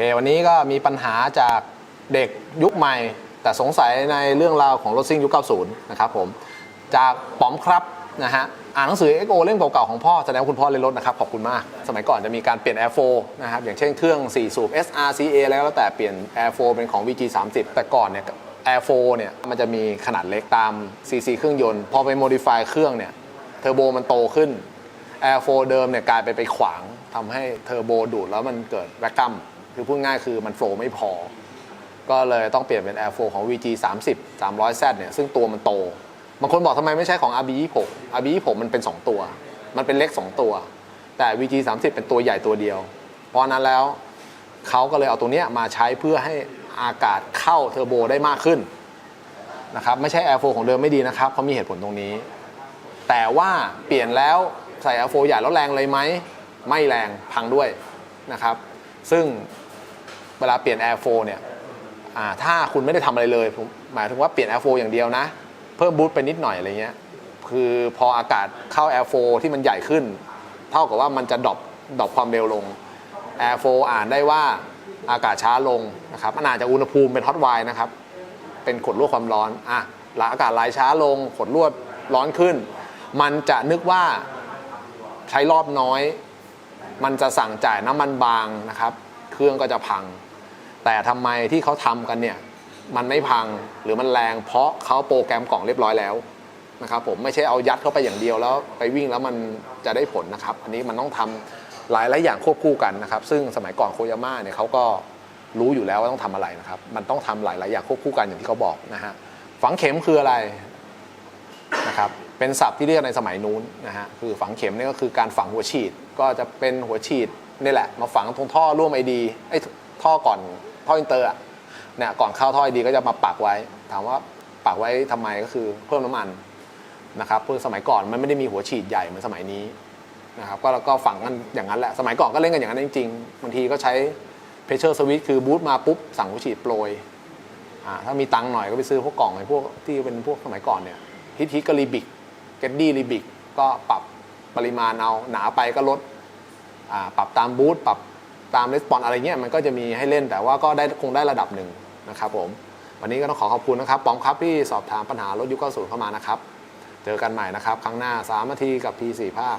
เควันนี้ก็มีปัญหาจากเด็กยุคใหม่ แต่สงสัยในเรื่องราวของรถซิ่งยุค 90 นะครับผม จากป๋อมครับนะฮะอ่านหนังสือ XO เล่มเก่าๆของพ่อ แสดงคุณพ่อเล่นรถนะครับ ขอบคุณมาก สมัยก่อนจะมีการเปลี่ยน Air 4 นะครับ อย่างเช่นเครื่อง 4 สูบ SRCA แล้วแล้วแต่เปลี่ยน Air 4 เป็นของ VG 30 แต่ก่อนเนี่ย Air 4 เนี่ยมันจะมีขนาดเล็กตาม CC เครื่องยนต์ พอไป modify เครื่องเนี่ยเทอร์โบมันโตขึ้น Air 4 เดิมเนี่ยกลายไปไปขวางทำให้เทอร์โบดูดแล้วมันเกิดแวคกัม คือพูดง่ายคือมันโฟล์ไม่พอ ก็เลยต้องเปลี่ยนเป็น Air 4ของ VG 30 300Z เนี่ยซึ่งตัวมันโต บางคนบอกทำไมไม่ใช่ของ RB 26 RB 26มันเป็น 2 ตัว มันเป็นเล็ก 2 ตัว แต่ VG 30 เป็นตัวใหญ่ตัวเดียว เพราะนั้นแล้วเขาก็เลยเอาตัวเนี้ยมาใช้เพื่อให้อากาศเข้าเทอร์โบได้มากขึ้นนะครับไม่ใช่ Air 4ของเดิมไม่ดีนะครับเขามีเหตุผลตรงนี้ แต่ว่าเปลี่ยนแล้วใส่ Air 4ใหญ่แล้วแรงเลยไหมไม่แรงพังด้วยนะครับ ซึ่ง เวลาเปลี่ยน Air 4เนี่ยถ้าคุณไม่ได้ทำอะไรเลยผมหมายถึงว่าเปลี่ยน Air 4อย่างเดียวนะ เพิ่มบูทไปนิดหน่อยอะไรเงี้ยคือพออากาศเข้า Air 4ที่มันใหญ่ขึ้น เท่ากับว่ามันจะดรอปดรอปความเร็วลง Air 4อ่านได้ว่าอากาศช้าลงนะครับมันอาจจะอุณหภูมิเป็นฮอตไวนะครับ เป็นขดลวดความร้อนอะแล้วอากาศไหลช้าลงขดลวดร้อนขึ้น มันจะนึกว่าใช้รอบน้อย มันจะสั่งจ่ายน้ำมันบางนะครับ เครื่องก็จะพัง แต่ทำไมที่เขาทำกันเนี่ยมันไม่พังหรือมันแรง เพราะเขาโปรแกรมกล่องเรียบร้อยแล้วนะครับผมไม่ใช่เอายัดเข้าไปอย่างเดียวแล้วไปวิ่งแล้วมันจะได้ผลนะครับ อันนี้มันต้องทำหลายหลายอย่างควบคู่กันนะครับ ซึ่งสมัยก่อนโคยาม่าเนี่ยเขาก็รู้อยู่แล้วว่าต้องทำอะไรนะครับ มันต้องทำหลายหลายอย่างควบคู่กันอย่างที่เขาบอกนะฮะฝังเข็มคืออะไรนะครับเป็นศัพท์ที่เรียกในสมัยนู้นนะฮะคือฝังเข็มนี่ก็คือการฝังหัวฉีด ก็จะเป็นหัวฉีดนี่แหละ มาฝังตรงท่อร่วมไอดีไอ้ท่อก่อน ท่ออินเตอร์อะเนี่ยก่อนเข้าท่อไอดีก็จะมาปักไว้ ถามว่าปักไว้ทำไมก็คือเพิ่มน้ำมันนะครับเพื่อสมัยก่อนมันไม่ได้มีหัวฉีดใหญ่เหมือนสมัยนี้นะครับก็แล้วก็ฝังกันอย่างนั้นแหละ สมัยก่อนก็เล่นกันอย่างนั้นจริงๆบางทีก็ใช้เพชเชอร์สวิตคือบูทมาปุ๊บสั่งหัวฉีดโปรยถ้ามีตังค์หน่อยก็ไปซื้อพวกกล่องไอ้พวกที่เป็นพวกสมัยก่อนเนี่ยฮิตฮิตก็รีบิกเกดดี้รีบิกก็ปรับปริมาณเอาหนาไปก็ลดปรับตามบูธปรับ ตามレスปอนอะไรเงี้ยมันก็จะมีให้เล่นแต่ว่าก็ได้คงได้ระดับหนึ่งนะครับผม วันนี้ก็ต้องขอขอบคุณนะครับปอมครับที่สอบถามปัญหารถยุค90เข้ามานะครับ เจอกันใหม่นะครับ ครั้งหน้า3นาทีกับ P4 ภาค